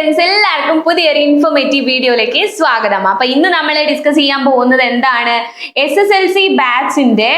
Parents എല്ലാവർക്കും പുതിയൊരു informative വീഡിയോയിലേക്ക് സ്വാഗതം. അപ്പൊ ഇന്ന് നമ്മൾ ഡിസ്കസ് ചെയ്യാൻ പോകുന്നത് എന്താണ്? എസ് എസ് എൽ സി ബാച്ചിന്റെ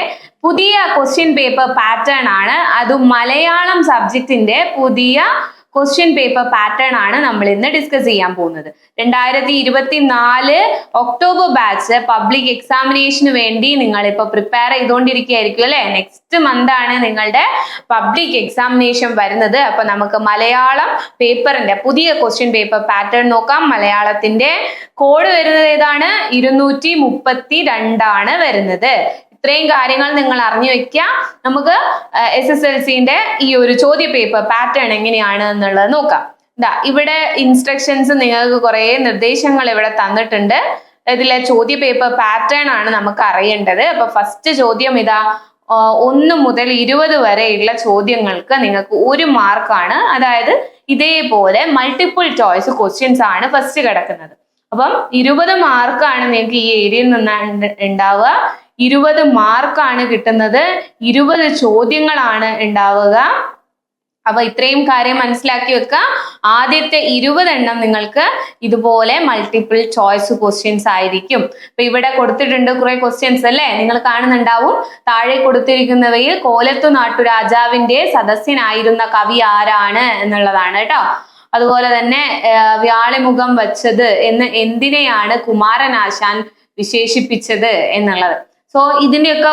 പുതിയ ക്വസ്റ്റ്യൻ പേപ്പർ പാറ്റേൺ ആണ്. അത് മലയാളം സബ്ജക്റ്റിന്റെ പുതിയ ക്വസ്റ്റ്യൻ പേപ്പർ പാറ്റേൺ ആണ് നമ്മൾ ഇന്ന് ഡിസ്കസ് ചെയ്യാൻ പോകുന്നത്. രണ്ടായിരത്തി ഇരുപത്തി നാല് ഒക്ടോബർ ബാച്ച് പബ്ലിക് എക്സാമിനേഷന് വേണ്ടി നിങ്ങൾ ഇപ്പൊ പ്രിപ്പയർ ചെയ്തുകൊണ്ടിരിക്കുകയായിരിക്കും അല്ലെ? നെക്സ്റ്റ് മന്ത് ആണ് നിങ്ങളുടെ പബ്ലിക് എക്സാമിനേഷൻ വരുന്നത്. അപ്പൊ നമുക്ക് മലയാളം പേപ്പറിന്റെ പുതിയ ക്വസ്റ്റ്യൻ പേപ്പർ പാറ്റേൺ നോക്കാം. മലയാളത്തിന്റെ കോഡ് വരുന്നത് ഏതാണ്? ഇരുന്നൂറ്റി മുപ്പത്തി രണ്ടാണ് വരുന്നത്. ഇത്രയും കാര്യങ്ങൾ നിങ്ങൾ അറിഞ്ഞു വെക്കുക നമുക്ക് എസ് എസ് എൽ സിന്റെ ഈ ഒരു ചോദ്യ പേപ്പർ പാറ്റേൺ എങ്ങനെയാണ് എന്നുള്ളത് നോക്കാം. ഇതാ ഇവിടെ ഇൻസ്ട്രക്ഷൻസ് നിങ്ങൾക്ക് കുറേ നിർദ്ദേശങ്ങൾ ഇവിടെ തന്നിട്ടുണ്ട്. ഇതിലെ ചോദ്യ പേപ്പർ പാറ്റേൺ ആണ് നമുക്ക് അറിയേണ്ടത്. അപ്പൊ ഫസ്റ്റ് ചോദ്യം ഇതാ ഒന്ന് മുതൽ ഇരുപത് വരെയുള്ള ചോദ്യങ്ങൾക്ക് നിങ്ങൾക്ക് ഒരു മാർക്കാണ് അതായത് ഇതേപോലെ മൾട്ടിപ്പിൾ ചോയ്സ് ക്വസ്റ്റ്യൻസ് ആണ് ഫസ്റ്റ് കിടക്കുന്നത്. അപ്പം ഇരുപത് മാർക്കാണ് നിങ്ങൾക്ക് ഈ ഏരിയയിൽ നിന്ന് ഉണ്ടാവുക. ഇരുപത് മാർക്കാണ് കിട്ടുന്നത്. ഇരുപത് ചോദ്യങ്ങളാണ് ഉണ്ടാവുക. അപ്പൊ ഇത്രയും കാര്യം മനസ്സിലാക്കി വെക്കുക. ആദ്യത്തെ ഇരുപതെണ്ണം നിങ്ങൾക്ക് ഇതുപോലെ മൾട്ടിപ്പിൾ ചോയ്സ് ക്വസ്റ്റ്യൻസ് ആയിരിക്കും. ഇപ്പൊ ഇവിടെ കൊടുത്തിട്ടുണ്ട് കുറെ ക്വസ്റ്റ്യൻസ് അല്ലേ? നിങ്ങൾ കാണുന്നുണ്ടാവും. താഴെ കൊടുത്തിരിക്കുന്നവയിൽ കോലത്തു നാട്ടു രാജാവിന്റെ സദസ്യനായിരുന്ന കവി ആരാണ് എന്നുള്ളതാണ് കേട്ടോ. അതുപോലെ തന്നെ വ്യാളിമുഖം വച്ചത് എന്ന് എന്തിനെയാണ് കുമാരനാശാൻ വിശേഷിപ്പിച്ചത് എന്നുള്ളത്? സോ ഇതിന്റെയൊക്കെ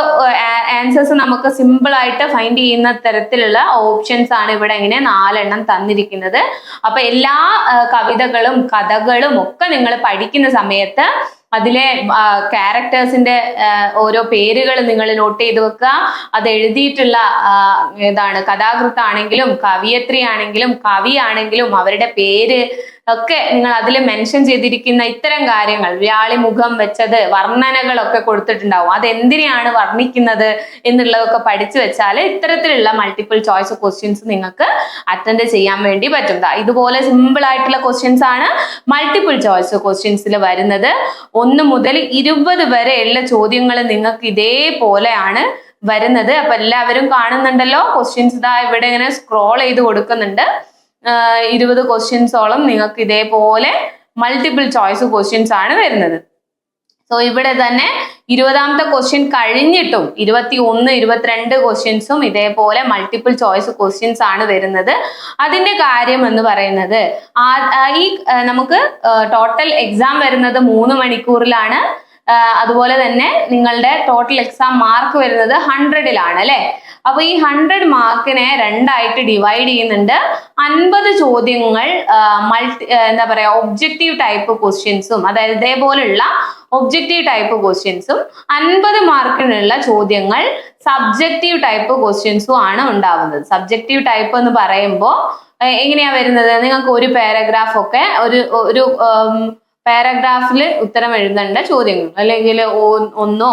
ആൻസേഴ്സ് നമുക്ക് സിമ്പിൾ ആയിട്ട് ഫൈൻഡ് ചെയ്യുന്ന തരത്തിലുള്ള ഓപ്ഷൻസ് ആണ് ഇവിടെ ഇങ്ങനെ നാലെണ്ണം തന്നിരിക്കുന്നത്. അപ്പൊ എല്ലാ കവിതകളും കഥകളും ഒക്കെ നിങ്ങൾ പഠിക്കുന്ന സമയത്ത് അതിലെ ക്യാരക്ടേഴ്സിന്റെ ഓരോ പേരുകൾ നിങ്ങൾ നോട്ട് ചെയ്ത് വെക്കുക. അത് എഴുതിയിട്ടുള്ള ഇതാണ് കഥാകൃത്താണെങ്കിലും കവിയത്രി ആണെങ്കിലും കവി ആണെങ്കിലും അവരുടെ പേര് ഒക്കെ നിങ്ങൾ അതിൽ മെൻഷൻ ചെയ്തിരിക്കുന്ന ഇത്തരം കാര്യങ്ങൾ വ്യാളി മുഖം വെച്ചത് വർണനകളൊക്കെ കൊടുത്തിട്ടുണ്ടാവും. അത് എന്തിനെയാണ് വർണിക്കുന്നത് എന്നുള്ളതൊക്കെ പഠിച്ചു വെച്ചാൽ ഇത്തരത്തിലുള്ള മൾട്ടിപ്പിൾ ചോയ്സ് ക്വസ്റ്റ്യൻസ് നിങ്ങൾക്ക് അറ്റൻഡ് ചെയ്യാൻ വേണ്ടി പറ്റും. ഇതുപോലെ സിമ്പിൾ ആയിട്ടുള്ള ക്വസ്റ്റ്യൻസ് ആണ് മൾട്ടിപ്പിൾ ചോയ്സ് ക്വസ്റ്റ്യൻസിൽ വരുന്നത്. ഒന്ന് മുതൽ ഇരുപത് വരെയുള്ള ചോദ്യങ്ങൾ നിങ്ങൾക്ക് ഇതേപോലെയാണ് വരുന്നത്. അപ്പൊ എല്ലാവരും കാണുന്നുണ്ടല്ലോ. ക്വസ്റ്റ്യൻസ് ഇതാ ഇവിടെ ഇങ്ങനെ സ്ക്രോൾ ചെയ്ത് കൊടുക്കുന്നുണ്ട്. ഇരുപത് ക്വസ്റ്റ്യൻസോളം നിങ്ങൾക്ക് ഇതേപോലെ മൾട്ടിപ്പിൾ ചോയ്സ് ക്വസ്റ്റ്യൻസ് ആണ് വരുന്നത്. സോ ഇവിടെ തന്നെ ഇരുപതാമത്തെ ക്വസ്റ്റ്യൻ കഴിഞ്ഞിട്ടും ഇരുപത്തി ഒന്ന് ഇരുപത്തിരണ്ട് ക്വസ്റ്റ്യൻസും ഇതേപോലെ മൾട്ടിപ്പിൾ ചോയ്സ് ക്വസ്റ്റ്യൻസ് ആണ് വരുന്നത്. അതിന്റെ കാര്യം എന്ന് പറയുന്നത് ഈ നമുക്ക് ടോട്ടൽ എക്സാം വരുന്നത് മൂന്ന് മണിക്കൂറിലാണ്. അതുപോലെ തന്നെ നിങ്ങളുടെ ടോട്ടൽ എക്സാം മാർക്ക് വരുന്നത് ഹൺഡ്രഡിലാണ് അല്ലെ? അപ്പൊ ഈ ഹൺഡ്രഡ് മാർക്കിനെ രണ്ടായിട്ട് ഡിവൈഡ് ചെയ്യുന്നുണ്ട്. അൻപത് ചോദ്യങ്ങൾ മൾട്ടി എന്താ പറയാ ഒബ്ജക്റ്റീവ് ടൈപ്പ് ക്വസ്റ്റ്യൻസും അതായത് ഇതേപോലുള്ള ഒബ്ജക്റ്റീവ് ടൈപ്പ് ക്വസ്റ്റ്യൻസും അൻപത് മാർക്കിനുള്ള ചോദ്യങ്ങൾ സബ്ജക്റ്റീവ് ടൈപ്പ് ക്വസ്റ്റ്യൻസും ആണ് ഉണ്ടാവുന്നത്. സബ്ജക്റ്റീവ് ടൈപ്പ് എന്ന് പറയുമ്പോൾ എങ്ങനെയാ വരുന്നത്? നിങ്ങൾക്ക് ഒരു പാരഗ്രാഫ് ഒക്കെ ഒരു ഒരു പാരഗ്രാഫിൽ ഉത്തരം എഴുതേണ്ട ചോദ്യങ്ങൾ. അല്ലെങ്കിൽ ഒന്നോ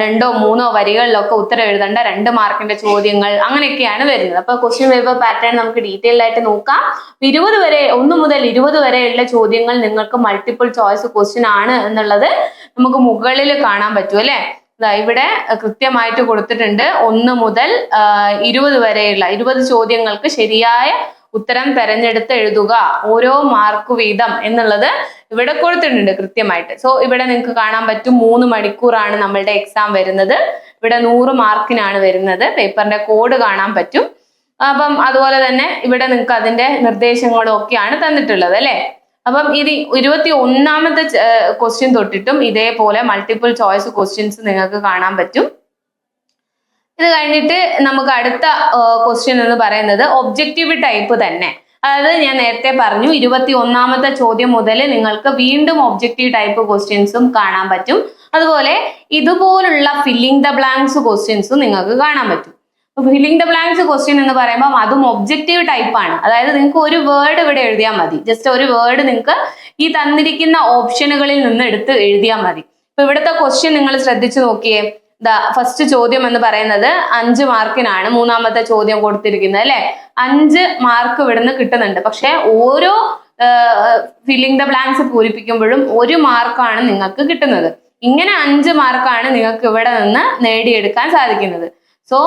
രണ്ടോ മൂന്നോ വരികളിലൊക്കെ ഉത്തരം എഴുതേണ്ട രണ്ട് മാർക്കിന്റെ ചോദ്യങ്ങൾ അങ്ങനെയൊക്കെയാണ് വരുന്നത്. അപ്പൊ ക്വസ്റ്റ്യൻ പേപ്പർ പാറ്റേൺ നമുക്ക് ഡീറ്റെയിൽ ആയിട്ട് നോക്കാം. ഇരുപത് വരെ ഒന്ന് മുതൽ ഇരുപത് വരെയുള്ള ചോദ്യങ്ങൾ നിങ്ങൾക്ക് മൾട്ടിപ്പിൾ ചോയ്സ് ക്വസ്റ്റ്യൻ ആണ് എന്നുള്ളത് നമുക്ക് മുകളിൽ കാണാൻ പറ്റും അല്ലെ? ഇവിടെ കൃത്യമായിട്ട് കൊടുത്തിട്ടുണ്ട്. ഒന്ന് മുതൽ ഇരുപത് വരെയുള്ള ഇരുപത് ചോദ്യങ്ങൾക്ക് ശരിയായ ഉത്തരം തെരഞ്ഞെടുത്ത് എഴുതുക. ഓരോ മാർക്ക് വീതം എന്നുള്ളത് ഇവിടെ കൊടുത്തിട്ടുണ്ട് കൃത്യമായിട്ട്. സോ ഇവിടെ നിങ്ങൾക്ക് കാണാൻ പറ്റും മൂന്ന് മണിക്കൂറാണ് നമ്മളുടെ എക്സാം വരുന്നത്. ഇവിടെ നൂറ് മാർക്കിനാണ് വരുന്നത്. പേപ്പറിന്റെ കോഡ് കാണാൻ പറ്റും. അപ്പം അതുപോലെ തന്നെ ഇവിടെ നിങ്ങൾക്ക് അതിന്റെ നിർദ്ദേശങ്ങളും ഒക്കെയാണ് തന്നിട്ടുള്ളത് അല്ലെ? അപ്പം ഇത് ഇരുപത്തി ഒന്നാമത്തെ ക്വസ്റ്റ്യൻ തൊട്ടിട്ടും ഇതേപോലെ മൾട്ടിപ്പിൾ ചോയ്സ് ക്വസ്റ്റ്യൻസ് നിങ്ങൾക്ക് കാണാൻ പറ്റും. ഇത് കഴിഞ്ഞിട്ട് നമുക്ക് അടുത്ത ക്വസ്റ്റ്യൻ എന്ന് പറയുന്നത് ഒബ്ജക്റ്റീവ് ടൈപ്പ് തന്നെ. അതായത് ഞാൻ നേരത്തെ പറഞ്ഞു ഇരുപത്തി ഒന്നാമത്തെ ചോദ്യം മുതൽ നിങ്ങൾക്ക് വീണ്ടും ഒബ്ജക്റ്റീവ് ടൈപ്പ് ക്വസ്റ്റ്യൻസും കാണാൻ പറ്റും. അതുപോലെ ഇതുപോലുള്ള ഫില്ലിംഗ് ദ ബ്ലാങ്ക്സ് ക്വസ്റ്റ്യൻസും നിങ്ങൾക്ക് കാണാൻ പറ്റും. ഫില്ലിംഗ് ദ ബ്ലാങ്ക്സ് ക്വസ്റ്റ്യൻ എന്ന് പറയുമ്പോൾ അതും ഒബ്ജക്റ്റീവ് ടൈപ്പാണ് അതായത് നിങ്ങൾക്ക് ഒരു വേർഡ് ഇവിടെ എഴുതിയാൽ മതി. ജസ്റ്റ് ഒരു വേർഡ് നിങ്ങൾക്ക് ഈ തന്നിരിക്കുന്ന ഓപ്ഷനുകളിൽ നിന്ന് എടുത്ത് എഴുതിയാൽ മതി. ഇപ്പൊ ഇവിടുത്തെ ക്വസ്റ്റ്യൻ നിങ്ങൾ ശ്രദ്ധിച്ചു നോക്കിയേ. ഫസ്റ്റ് ചോദ്യം എന്ന് പറയുന്നത് അഞ്ച് മാർക്കിനാണ് മൂന്നാമത്തെ ചോദ്യം കൊടുത്തിരിക്കുന്നത് അല്ലെ? അഞ്ച് മാർക്ക് ഇവിടുന്ന് കിട്ടുന്നുണ്ട്. പക്ഷെ ഓരോ ഫില്ലിംഗ് ദ ബ്ലാങ്ക്സ് പൂരിപ്പിക്കുമ്പോഴും ഒരു മാർക്കാണ് നിങ്ങൾക്ക് കിട്ടുന്നത്. ഇങ്ങനെ അഞ്ച് മാർക്കാണ് നിങ്ങൾക്ക് ഇവിടെ നിന്ന് നേടിയെടുക്കാൻ സാധിക്കുന്നത്. സോ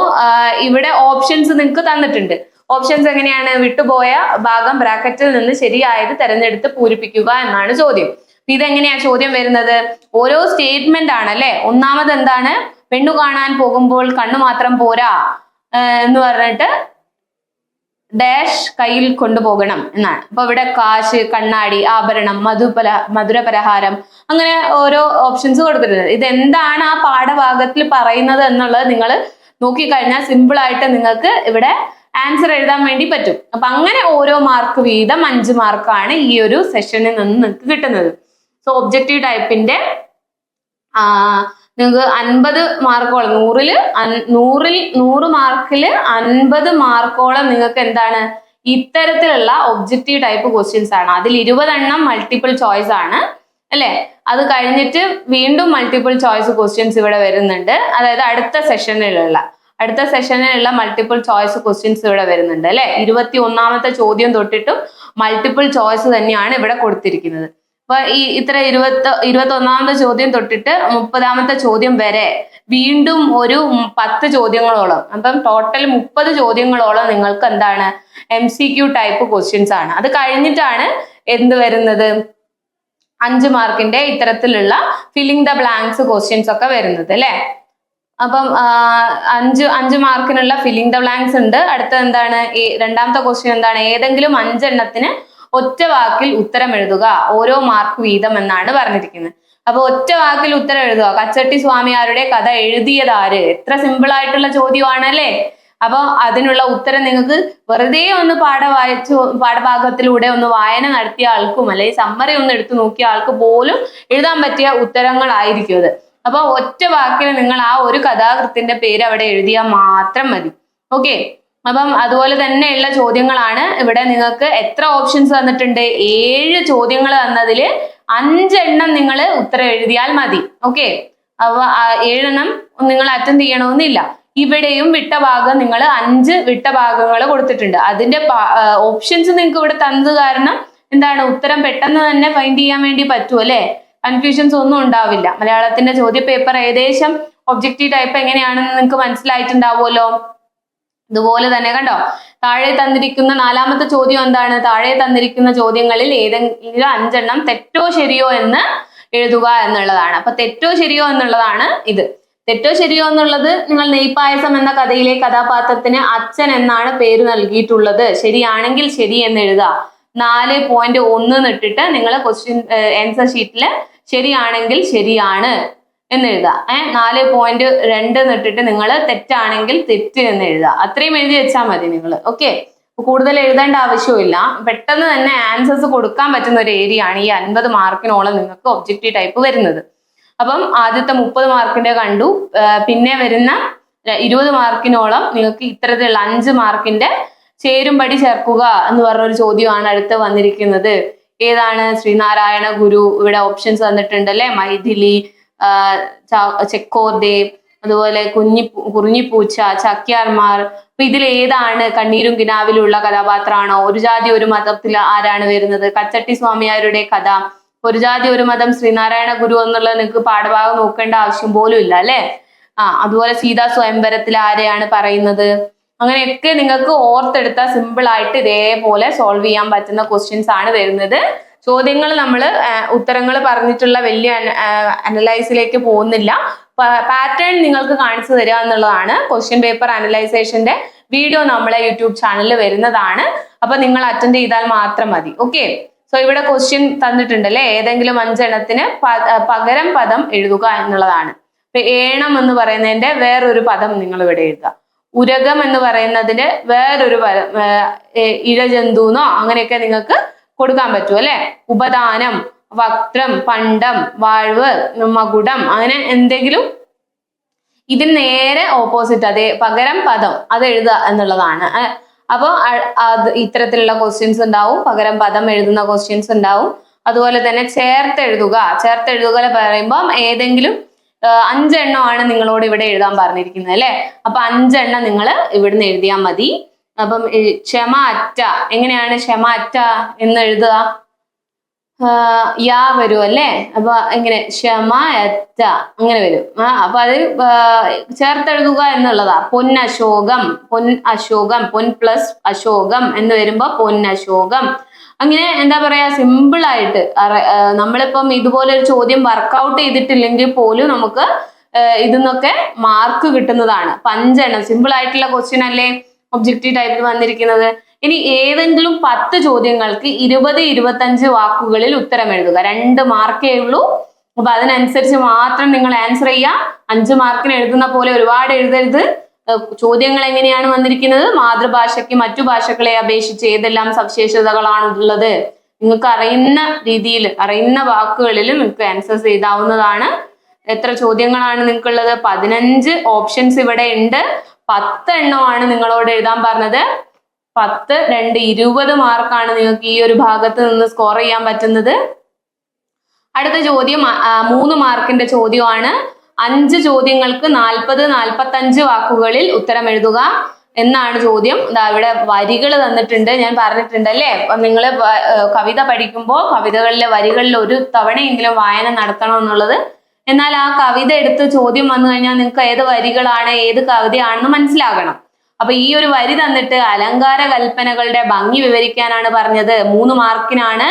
ഇവിടെ ഓപ്ഷൻസ് നിങ്ങൾക്ക് തന്നിട്ടുണ്ട്. ഓപ്ഷൻസ് എങ്ങനെയാണ് വിട്ടുപോയ ഭാഗം ബ്രാക്കറ്റിൽ നിന്ന് ശരിയായത് തെരഞ്ഞെടുത്ത് പൂരിപ്പിക്കുക എന്നാണ് ചോദ്യം. ഇതെങ്ങനെയാ ചോദ്യം വരുന്നത്? ഓരോ സ്റ്റേറ്റ്മെന്റ് ആണ് അല്ലെ? ഒന്നാമത് എന്താണ്? പെണ്ണു കാണാൻ പോകുമ്പോൾ കണ്ണു മാത്രം പോരാ എന്ന് പറഞ്ഞിട്ട് ഡാഷ് കയ്യിൽ കൊണ്ടുപോകണം എന്നാണ്. അപ്പൊ ഇവിടെ കാശ് കണ്ണാടി ആഭരണം മധുപല മധുര പലഹാരം അങ്ങനെ ഓരോ ഓപ്ഷൻസ് കൊടുത്തിട്ടുണ്ട്. ഇതെന്താണ് ആ പാഠഭാഗത്തിൽ പറയുന്നത് എന്നുള്ളത് നിങ്ങൾ നോക്കിക്കഴിഞ്ഞാൽ സിമ്പിൾ ആയിട്ട് നിങ്ങൾക്ക് ഇവിടെ ആൻസർ എഴുതാൻ വേണ്ടി പറ്റും. അപ്പൊ അങ്ങനെ ഓരോ മാർക്ക് വീതം അഞ്ച് മാർക്കാണ് ഈ ഒരു സെഷനിൽ നിന്ന് നിങ്ങൾക്ക് കിട്ടുന്നത്. സോ ഒബ്ജക്റ്റീവ് ടൈപ്പിന്റെ നിങ്ങൾക്ക് അൻപത് മാർക്കോളം നൂറിൽ നൂറിൽ നൂറ് മാർക്കിൽ അൻപത് മാർക്കോളം നിങ്ങൾക്ക് എന്താണ്? ഇത്തരത്തിലുള്ള ഒബ്ജക്റ്റീവ് ടൈപ്പ് ക്വസ്റ്റ്യൻസ് ആണ്. അതിൽ ഇരുപതെണ്ണം മൾട്ടിപ്പിൾ ചോയ്സ് ആണ് അല്ലെ? അത് കഴിഞ്ഞിട്ട് വീണ്ടും മൾട്ടിപ്പിൾ ചോയ്സ് ക്വസ്റ്റ്യൻസ് ഇവിടെ വരുന്നുണ്ട്. അതായത് അടുത്ത സെഷനിലുള്ള അടുത്ത സെഷനിലുള്ള മൾട്ടിപ്പിൾ ചോയ്സ് ക്വസ്റ്റ്യൻസ് ഇവിടെ വരുന്നുണ്ട് അല്ലെ? ഇരുപത്തി ഒന്നാമത്തെ ചോദ്യം തൊട്ടിട്ടും മൾട്ടിപ്പിൾ ചോയ്സ് തന്നെയാണ് ഇവിടെ കൊടുത്തിരിക്കുന്നത്. അപ്പൊ ഈ ഇത്ര ഇരുപത്തി ഇരുപത്തി ഒന്നാമത്തെ ചോദ്യം തൊട്ടിട്ട് മുപ്പതാമത്തെ ചോദ്യം വരെ വീണ്ടും ഒരു പത്ത് ചോദ്യങ്ങളോളം അപ്പം ടോട്ടൽ മുപ്പത് ചോദ്യങ്ങളോളം നിങ്ങൾക്ക് എന്താണ്? M C Q type questions ആണ്. അത് കഴിഞ്ഞിട്ടാണ് എന്ത് വരുന്നത്? അഞ്ച് മാർക്കിന്റെ ഇത്തരത്തിലുള്ള ഫില്ലിംഗ് ദ ബ്ലാങ്ക്സ് ക്വസ്റ്റ്യൻസ് ഒക്കെ വരുന്നത് അല്ലേ? അപ്പം അഞ്ച് അഞ്ച് മാർക്കിനുള്ള ഫില്ലിംഗ് ദ ബ്ലാങ്ക്സ് ഉണ്ട്. അടുത്ത എന്താണ്? ഈ രണ്ടാമത്തെ ക്വസ്റ്റ്യൻ എന്താണ്? ഏതെങ്കിലും അഞ്ചെണ്ണത്തിന് ഒറ്റ വാക്കിൽ ഉത്തരം എഴുതുക. ഓരോ മാർക്ക് വീതം എന്നാണ് പറഞ്ഞിരിക്കുന്നത്. അപ്പൊ ഒറ്റ വാക്കിൽ ഉത്തരം എഴുതുക. കച്ചട്ടി സ്വാമിയാരുടെ കഥ എഴുതിയത് ആര്? എത്ര സിമ്പിൾ ആയിട്ടുള്ള ചോദ്യമാണ് അല്ലേ അപ്പൊ അതിനുള്ള ഉത്തരം നിങ്ങൾക്ക് വെറുതെ ഒന്ന് പാഠ വായിച്ചു പാഠഭാഗത്തിലൂടെ ഒന്ന് വായന നടത്തിയ ആൾക്കും അല്ലെങ്കിൽ സമ്മറി ഒന്ന് എടുത്തു നോക്കിയ ആൾക്ക് പോലും എഴുതാൻ പറ്റിയ ഉത്തരങ്ങളായിരിക്കും അത്. അപ്പൊ ഒറ്റ വാക്കിൽ നിങ്ങൾ ആ ഒരു കഥാകൃത്തിന്റെ പേര് അവിടെ എഴുതിയാൽ മാത്രം മതി. ഓക്കെ അപ്പം അതുപോലെ തന്നെയുള്ള ചോദ്യങ്ങളാണ് ഇവിടെ നിങ്ങൾക്ക് എത്ര ഓപ്ഷൻസ് തന്നിട്ടുണ്ട് ഏഴ് ചോദ്യങ്ങൾ തന്നതിൽ അഞ്ചെണ്ണം നിങ്ങൾ ഉത്തരം എഴുതിയാൽ മതി. ഓക്കെ അപ്പൊ ഏഴെണ്ണം നിങ്ങൾ അറ്റൻഡ് ചെയ്യണമെന്നില്ല. ഇവിടെയും വിട്ട ഭാഗം നിങ്ങൾ അഞ്ച് വിട്ട ഭാഗങ്ങൾ കൊടുത്തിട്ടുണ്ട്. അതിന്റെ ഓപ്ഷൻസ് നിങ്ങൾക്ക് ഇവിടെ തന്നത് കാരണം എന്താണ്? ഉത്തരം പെട്ടെന്ന് തന്നെ ഫൈൻഡ് ചെയ്യാൻ വേണ്ടി പറ്റും അല്ലെ? കൺഫ്യൂഷൻസ് ഒന്നും ഉണ്ടാവില്ല. മലയാളത്തിന്റെ ചോദ്യ പേപ്പർ ഏകദേശം ഒബ്ജക്റ്റീവ് ടൈപ്പ് എങ്ങനെയാണെന്ന് നിങ്ങൾക്ക് മനസ്സിലായിട്ടുണ്ടാവുമല്ലോ. ഇതുപോലെ തന്നെ കണ്ടോ? താഴെ തന്നിരിക്കുന്ന നാലാമത്തെ ചോദ്യം എന്താണ്? താഴെ തന്നിരിക്കുന്ന ചോദ്യങ്ങളിൽ ഏതെങ്കിലും അഞ്ചെണ്ണം തെറ്റോ ശരിയോ എന്ന് എഴുതുക എന്നുള്ളതാണ്. അപ്പൊ തെറ്റോ ശരിയോ എന്നുള്ളതാണ് ഇത്. തെറ്റോ ശരിയോ എന്നുള്ളത് നിങ്ങൾ നെയ്പായസം എന്ന കഥയിലെ കഥാപാത്രത്തിന് അച്ഛൻ എന്നാണ് പേര് നൽകിയിട്ടുള്ളത്. ശരിയാണെങ്കിൽ ശരി എന്ന് എഴുതുക. നാല് പോയിന്റ് ഒന്ന് എന്നിട്ടിട്ട് നിങ്ങൾ ക്വസ്റ്റ്യൻ ആൻസർ ഷീറ്റിൽ ശരിയാണെങ്കിൽ ശരിയാണ്. എന്ന് എഴുതുക ഏഹ് നാല് പോയിന്റ് രണ്ട് എന്നിട്ടിട്ട് നിങ്ങൾ തെറ്റാണെങ്കിൽ തെറ്റ് എന്ന് എഴുതുക അത്രയും എഴുതി വെച്ചാൽ മതി നിങ്ങൾ ഓക്കെ കൂടുതൽ എഴുതേണ്ട ആവശ്യമില്ല പെട്ടെന്ന് തന്നെ ആൻസേഴ്സ് കൊടുക്കാൻ പറ്റുന്ന ഒരു ഏരിയ ആണ് ഈ അൻപത് മാർക്കിനോളം നിങ്ങൾക്ക് ഒബ്ജക്റ്റീവ് ടൈപ്പ് വരുന്നത്. അപ്പം ആദ്യത്തെ മുപ്പത് മാർക്കിന്റെ കണ്ടു. പിന്നെ വരുന്ന ഇരുപത് മാർക്കിനോളം നിങ്ങൾക്ക് ഇത്തരത്തിലുള്ള അഞ്ച് മാർക്കിന്റെ ചേരുംപടി ചേർക്കുക എന്ന് പറഞ്ഞ ഒരു ചോദ്യമാണ് അടുത്ത് വന്നിരിക്കുന്നത്. ഏതാണ്? ശ്രീനാരായണ ഗുരു ഇവിടെ ഓപ്ഷൻസ് തന്നിട്ടുണ്ട് അല്ലെ? മൈഥിലി ചെക്കോർദേവ് അതുപോലെ കുഞ്ഞി കുറിഞ്ഞിപ്പൂച്ച ചക്യാർമാർ അപ്പൊ ഇതിൽ ഏതാണ് കണ്ണീരും കിനാവിലുള്ള കഥാപാത്രമാണോ? ഒരു ജാതി ഒരു മതത്തിൽ ആരാണ് വരുന്നത്? കച്ചട്ടി സ്വാമിയാരുടെ കഥ. ഒരു ജാതി ഒരു മതം ശ്രീനാരായണ ഗുരു എന്നുള്ളത് നിങ്ങൾക്ക് പാഠഭാഗം നോക്കേണ്ട ആവശ്യം പോലും ഇല്ല അല്ലെ? ആ അതുപോലെ സീതാ സ്വയംവരത്തിൽ ആരെയാണ് പറയുന്നത്? അങ്ങനെയൊക്കെ നിങ്ങൾക്ക് ഓർത്തെടുത്താൽ സിമ്പിൾ ആയിട്ട് ഇതേപോലെ സോൾവ് ചെയ്യാൻ പറ്റുന്ന ക്വസ്റ്റ്യൻസ് ആണ് വരുന്നത്. ചോദ്യങ്ങൾ നമ്മൾ ഉത്തരങ്ങൾ പറഞ്ഞിട്ടുള്ള വലിയ അനലൈസിലേക്ക് പോകുന്നില്ല. പാറ്റേൺ നിങ്ങൾക്ക് കാണിച്ചു തരിക എന്നുള്ളതാണ്. ക്വസ്റ്റ്യൻ പേപ്പർ അനലൈസേഷന്റെ വീഡിയോ നമ്മളെ യൂട്യൂബ് ചാനലിൽ വരുന്നതാണ്. അപ്പൊ നിങ്ങൾ അറ്റൻഡ് ചെയ്താൽ മാത്രം മതി. ഓക്കെ സോ ഇവിടെ ക്വസ്റ്റ്യൻ തന്നിട്ടുണ്ട് അല്ലെ ഏതെങ്കിലും അഞ്ചെണ്ണത്തിന് പകരം പദം എഴുതുക എന്നുള്ളതാണ്. ഇപ്പൊ ഏണം എന്ന് പറയുന്നതിന്റെ വേറൊരു പദം നിങ്ങൾ ഇവിടെ എഴുതുക. ഉരകം എന്ന് പറയുന്നതിന് വേറൊരു പദം ഇഴജന്തുന്നോ അങ്ങനെയൊക്കെ നിങ്ങൾക്ക് കൊടുക്കാൻ പറ്റും അല്ലെ? ഉപദാനം വക്രം പണ്ടം വാഴ്വ് മകുടം അങ്ങനെ എന്തെങ്കിലും ഇതിന് നേരെ ഓപ്പോസിറ്റ് അതേ പകരം പദം അത് എഴുതുക എന്നുള്ളതാണ്. അപ്പൊ അപ്പോൾ അത് ഇത്തരത്തിലുള്ള ക്വസ്റ്റ്യൻസ് ഉണ്ടാവും. പകരം പദം എഴുതുന്ന ക്വസ്റ്റ്യൻസ് ഉണ്ടാവും. അതുപോലെ തന്നെ ചേർത്തെഴുതുക എഴുതുക. ചേർത്ത് പറയുമ്പോൾ ഏതെങ്കിലും അഞ്ചെണ്ണമാണ് നിങ്ങളോട് ഇവിടെ എഴുതാൻ പറഞ്ഞിരിക്കുന്നത് അല്ലെ? അപ്പൊ അഞ്ചെണ്ണം നിങ്ങൾ ഇവിടുന്ന് എഴുതിയാൽ മതി. അപ്പം ക്ഷമ അറ്റ എങ്ങനെയാണ് ക്ഷമ അറ്റ എന്ന് എഴുതുക? യാ വരും അല്ലേ? അപ്പൊ എങ്ങനെ ക്ഷമ അറ്റ അങ്ങനെ വരും. അപ്പൊ അത് ചേർത്തെഴുതുക എന്നുള്ളതാ. പൊന്നശോകം പൊൻ അശോകം പൊൻ പ്ലസ് അശോകം എന്ന് വരുമ്പോ പൊന്നശോകം അങ്ങനെ എന്താ പറയാ സിമ്പിൾ ആയിട്ട് നമ്മളിപ്പം ഇതുപോലെ ഒരു ചോദ്യം വർക്കൗട്ട് ചെയ്തിട്ടില്ലെങ്കിൽ പോലും നമുക്ക് ഇതിന്നൊക്കെ മാർക്ക് കിട്ടുന്നതാണ്. അപ്പൊ അഞ്ചെണ്ണം സിമ്പിൾ ആയിട്ടുള്ള ക്വസ്റ്റ്യൻ അല്ലേ? ഒബ്ജക്റ്റീവ് ടൈപ്പിൽ വന്നിരിക്കുന്നത്. ഇനി ഏതെങ്കിലും പത്ത് ചോദ്യങ്ങൾക്ക് ഇരുപത് ഇരുപത്തഞ്ച് വാക്കുകളിൽ ഉത്തരം എഴുതുക. രണ്ട് മാർക്കേ ഉള്ളൂ. അപ്പൊ അതിനനുസരിച്ച് മാത്രം നിങ്ങൾ ആൻസർ ചെയ്യുക. അഞ്ച് മാർക്കിന് എഴുതുന്ന പോലെ ഒരുപാട് എഴുതരുത്. ചോദ്യങ്ങൾ എങ്ങനെയാണ് വന്നിരിക്കുന്നത്? മാതൃഭാഷയ്ക്ക് മറ്റു ഭാഷകളെ അപേക്ഷിച്ച് ഏതെല്ലാം സവിശേഷതകളാണ് ഉള്ളത് നിങ്ങൾക്ക് അറിയുന്ന രീതിയിൽ അറിയുന്ന വാക്കുകളിൽ നിങ്ങൾക്ക് ആൻസർ ചെയ്താവുന്നതാണ് എത്ര ചോദ്യങ്ങളാണ് നിങ്ങൾക്കുള്ളത്? പതിനഞ്ച് ഓപ്ഷൻസ് ഇവിടെ ഉണ്ട്. പത്ത് എണ്ണമാണ് നിങ്ങളോട് എഴുതാൻ പറഞ്ഞത്. പത്ത് രണ്ട് ഇരുപത് മാർക്കാണ് നിങ്ങൾക്ക് ഈ ഒരു ഭാഗത്ത് നിന്ന് സ്കോർ ചെയ്യാൻ പറ്റുന്നത്. അടുത്ത ചോദ്യം മൂന്ന് മാർക്കിന്റെ ചോദ്യമാണ്. അഞ്ച് ചോദ്യങ്ങൾക്ക് നാൽപ്പത് നാൽപ്പത്തഞ്ച് വാക്കുകളിൽ ഉത്തരം എഴുതുക എന്നാണ് ചോദ്യം. ഇതാ ഇവിടെ വരികൾ തന്നിട്ടുണ്ട് ഞാൻ പറഞ്ഞിട്ടുണ്ട് അല്ലേ? നിങ്ങൾ കവിത പഠിക്കുമ്പോൾ കവിതകളിലെ വരികളിൽ ഒരു തവണയെങ്കിലും വായന നടത്തണം എന്നുള്ളത് എന്നാൽ ആ കവിത എടുത്ത് ചോദ്യം വന്നു കഴിഞ്ഞാൽ നിങ്ങൾക്ക് ഏത് വരികളാണ് ഏത് കവിതയാണെന്ന് മനസ്സിലാകണം. അപ്പൊ ഈ ഒരു വരി തന്നിട്ട് അലങ്കാര കൽപ്പനകളുടെ ഭംഗി വിവരിക്കാനാണ് പറഞ്ഞത്. മൂന്ന് മാർക്കിനാണ്.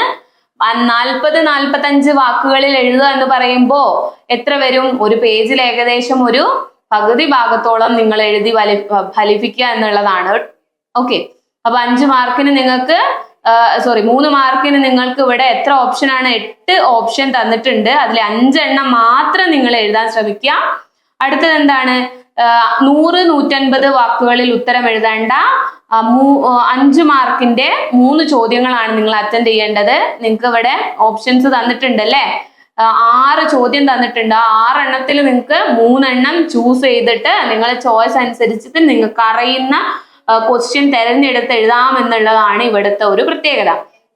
നാൽപ്പത് നാൽപ്പത്തഞ്ച് വാക്കുകളിൽ എഴുതുക എന്ന് പറയുമ്പോൾ എത്ര വരും? ഒരു പേജിൽ ഏകദേശം ഒരു പകുതി ഭാഗത്തോളം നിങ്ങൾ എഴുതി ഫലിപ്പിക്കുക എന്നുള്ളതാണ്. ഓക്കെ. അപ്പൊ അഞ്ച് മാർക്കിന് നിങ്ങൾക്ക് സോറി മൂന്ന് മാർക്കിന് നിങ്ങൾക്ക് ഇവിടെ എത്ര ഓപ്ഷൻ ആണ്? എട്ട് ഓപ്ഷൻ തന്നിട്ടുണ്ട്. അതിൽ അഞ്ചെണ്ണം മാത്രം നിങ്ങൾ എഴുതാൻ ശ്രമിക്കുക. അടുത്തത് എന്താണ്? നൂറ് നൂറ്റൻപത് വാക്കുകളിൽ ഉത്തരം എഴുതേണ്ട. അഞ്ച് മാർക്കിന്റെ മൂന്ന് ചോദ്യങ്ങളാണ് നിങ്ങൾ അറ്റൻഡ് ചെയ്യേണ്ടത്. നിങ്ങൾക്ക് ഇവിടെ ഓപ്ഷൻസ് തന്നിട്ടുണ്ട് അല്ലേ? ആറ് ചോദ്യം തന്നിട്ടുണ്ട്. ആ ആറെണ്ണത്തിൽ നിങ്ങൾക്ക് മൂന്നെണ്ണം ചൂസ് ചെയ്തിട്ട് നിങ്ങളെ ചോയ്സ് അനുസരിച്ചിട്ട് നിങ്ങൾക്ക് അറിയുന്ന ക്വസ്റ്റ്യൻ തെരഞ്ഞെടുത്ത് എഴുതാമെന്നുള്ളതാണ് ഇവിടുത്തെ ഒരു പ്രത്യേകത.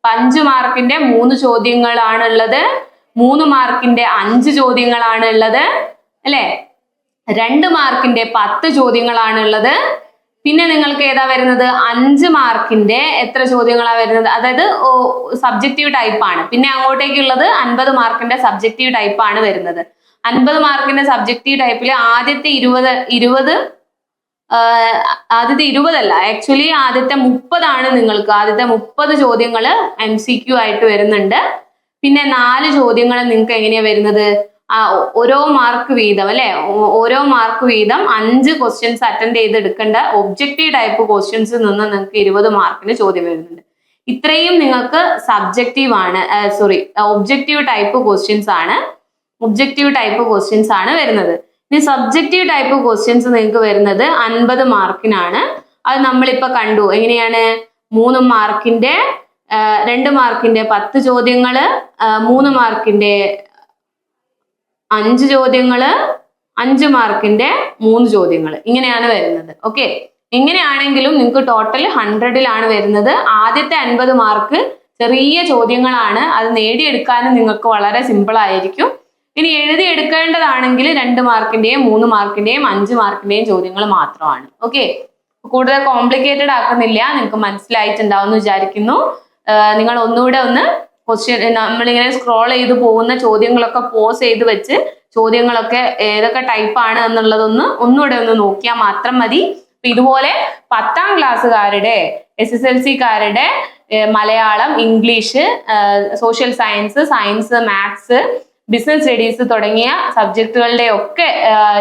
അഞ്ച് മാർക്കിന്റെ മൂന്ന് ചോദ്യങ്ങളാണ് ഉള്ളത് മൂന്ന് മാർക്കിന്റെ അഞ്ച് ചോദ്യങ്ങളാണ് ഉള്ളത് അല്ലേ? രണ്ട് മാർക്കിന്റെ പത്ത് ചോദ്യങ്ങളാണ് ഉള്ളത് പിന്നെ നിങ്ങൾക്ക് ഏതാ വരുന്നത്? അഞ്ച് മാർക്കിന്റെ എത്ര ചോദ്യങ്ങളാണ് വരുന്നത്? അതായത് സബ്ജക്റ്റീവ് ടൈപ്പ് ആണ്. പിന്നെ അങ്ങോട്ടേക്കുള്ളത് അൻപത് മാർക്കിന്റെ സബ്ജക്റ്റീവ് ടൈപ്പ് ആണ് വരുന്നത്. അൻപത് മാർക്കിന്റെ സബ്ജക്റ്റീവ് ടൈപ്പിൽ ആദ്യത്തെ ഇരുപത് ഇരുപത് ആദ്യത്തെ ഇരുപതല്ല. ആക്ച്വലി ആദ്യത്തെ മുപ്പതാണ് നിങ്ങൾക്ക്. ആദ്യത്തെ മുപ്പത് ചോദ്യങ്ങൾ എം സി ക്യു ആയിട്ട് വരുന്നുണ്ട്. പിന്നെ നാല് ചോദ്യങ്ങൾ നിങ്ങൾക്ക് എങ്ങനെയാ വരുന്നത്? ഓരോ മാർക്ക് വീതം അല്ലെ? ഓരോ മാർക്ക് വീതം അഞ്ച് ക്വസ്റ്റ്യൻസ് അറ്റൻഡ് ചെയ്ത് എടുക്കേണ്ട ഒബ്ജക്റ്റീവ് ടൈപ്പ് ക്വസ്റ്റ്യൻസ് നിന്ന് നിങ്ങൾക്ക് ഇരുപത് മാർക്കിന് ചോദ്യം വരുന്നുണ്ട്. ഇത്രയും നിങ്ങൾക്ക് സബ്ജക്റ്റീവ് ആണ് സോറി ഒബ്ജക്റ്റീവ് ടൈപ്പ് ക്വസ്റ്റ്യൻസ് ആണ് ഒബ്ജക്റ്റീവ് ടൈപ്പ് ക്വസ്റ്റ്യൻസ് ആണ് വരുന്നത്. ഇനി സബ്ജക്റ്റീവ് ടൈപ്പ് ക്വസ്റ്റ്യൻസ് നിങ്ങൾക്ക് വരുന്നത് അൻപത് മാർക്കിനാണ്. അത് നമ്മളിപ്പോ കണ്ടു. എങ്ങനെയാണ്? മൂന്ന് മാർക്കിന്റെ രണ്ട് മാർക്കിന്റെ പത്ത് ചോദ്യങ്ങൾ മൂന്ന് മാർക്കിന്റെ അഞ്ച് ചോദ്യങ്ങൾ അഞ്ച് മാർക്കിന്റെ മൂന്ന് ചോദ്യങ്ങൾ ഇങ്ങനെയാണ് വരുന്നത്. ഓക്കെ ഇങ്ങനെയാണെങ്കിലും നിങ്ങൾക്ക് ടോട്ടൽ ഹൺഡ്രഡിലാണ് വരുന്നത്. ആദ്യത്തെ അൻപത് മാർക്ക് ചെറിയ ചോദ്യങ്ങളാണ്. അത് നേടിയെടുക്കാനും നിങ്ങൾക്ക് വളരെ സിമ്പിൾ ആയിരിക്കും. ഇനി എഴുതി എടുക്കേണ്ടതാണെങ്കിൽ രണ്ട് മാർക്കിന്റെയും മൂന്ന് മാർക്കിന്റെയും അഞ്ച് മാർക്കിന്റെയും ചോദ്യങ്ങൾ മാത്രമാണ്. ഓക്കെ കൂടുതൽ കോംപ്ലിക്കേറ്റഡ് ആക്കുന്നില്ല. നിങ്ങൾക്ക് മനസ്സിലായിട്ടുണ്ടാവുമെന്ന് വിചാരിക്കുന്നു. നിങ്ങൾ ഒന്നുകൂടെ ഒന്ന് ക്വസ്റ്റ്യൻ നമ്മളിങ്ങനെ സ്ക്രോൾ ചെയ്ത് പോകുന്ന ചോദ്യങ്ങളൊക്കെ പോസ് ചെയ്ത് വെച്ച് ചോദ്യങ്ങളൊക്കെ ഏതൊക്കെ ടൈപ്പ് ആണ് എന്നുള്ളതൊന്ന് ഒന്നുകൂടെ ഒന്ന് നോക്കിയാൽ മാത്രം മതി. ഇതുപോലെ പത്താം ക്ലാസ്സുകാരുടെ S S L സിക്കാരുടെ Malayalam English social science science maths business studies തുടങ്ങിയ സബ്ജക്റ്റുകളുടെ ഒക്കെ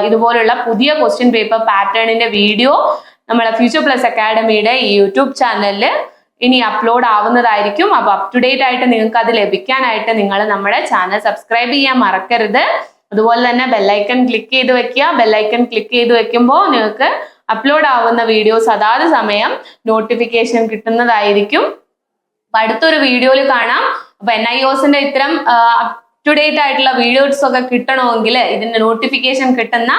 ഇതുപോലുള്ള പുതിയ ക്വസ്റ്റ്യൻ പേപ്പർ പാറ്റേണിന്റെ വീഡിയോ നമ്മളെ ഫ്യൂച്ചർ പ്ലസ് അക്കാഡമിയുടെ ഈ യൂട്യൂബ് ചാനലിൽ ഇനി അപ്ലോഡ് ആവുന്നതായിരിക്കും. അപ്പൊ അപ് ടു ഡേറ്റ് ആയിട്ട് നിങ്ങൾക്ക് അത് ലഭിക്കാനായിട്ട് നിങ്ങൾ നമ്മുടെ ചാനൽ സബ്സ്ക്രൈബ് ചെയ്യാൻ മറക്കരുത്. അതുപോലെ തന്നെ ബെല്ലൈക്കൺ ക്ലിക്ക് ചെയ്ത് വെക്കുക. ബെല്ലൈക്കൺ ക്ലിക്ക് ചെയ്ത് വെക്കുമ്പോൾ നിങ്ങൾക്ക് അപ്ലോഡ് ആവുന്ന വീഡിയോസ് അതാത് സമയം നോട്ടിഫിക്കേഷൻ കിട്ടുന്നതായിരിക്കും. അടുത്തൊരു വീഡിയോയിൽ കാണാം. അപ്പൊ എൻ ഐ ഒസിന്റെ ഇത്തരം ടു ഡേറ്റ് ആയിട്ടുള്ള വീഡിയോസ് ഒക്കെ കിട്ടണമെങ്കിൽ ഇതിന്റെ നോട്ടിഫിക്കേഷൻ കിട്ടുന്ന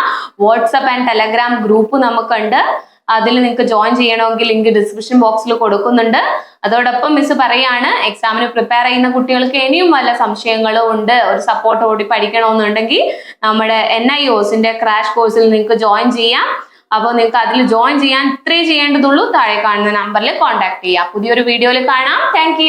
വാട്സപ്പ് ആൻഡ് ടെലഗ്രാം ഗ്രൂപ്പ് നമുക്കുണ്ട്. അതിൽ നിങ്ങൾക്ക് ജോയിൻ ചെയ്യണമെങ്കിൽ ലിങ്ക് ഡിസ്ക്രിപ്ഷൻ ബോക്സിൽ കൊടുക്കുന്നുണ്ട്. അതോടൊപ്പം മിസ് പറയാണ് എക്സാമിന് പ്രിപ്പയർ ചെയ്യുന്ന കുട്ടികൾക്ക് ഇനിയും വല്ല സംശയങ്ങളും ഉണ്ട് ഒരു സപ്പോർട്ട് സപ്പോർട്ടോടി പഠിക്കണമെന്നുണ്ടെങ്കിൽ നമ്മുടെ എൻ ഐ ഒസിന്റെ ക്രാഷ് കോഴ്സിൽ നിങ്ങൾക്ക് ജോയിൻ ചെയ്യാം. അപ്പോൾ നിങ്ങൾക്ക് അതിൽ ജോയിൻ ചെയ്യാൻ ഇത്രേ ചെയ്യേണ്ടതുള്ളൂ. താഴെ കാണുന്ന നമ്പറിൽ കോൺടാക്ട് ചെയ്യാം. പുതിയൊരു വീഡിയോയിൽ കാണാം. താങ്ക്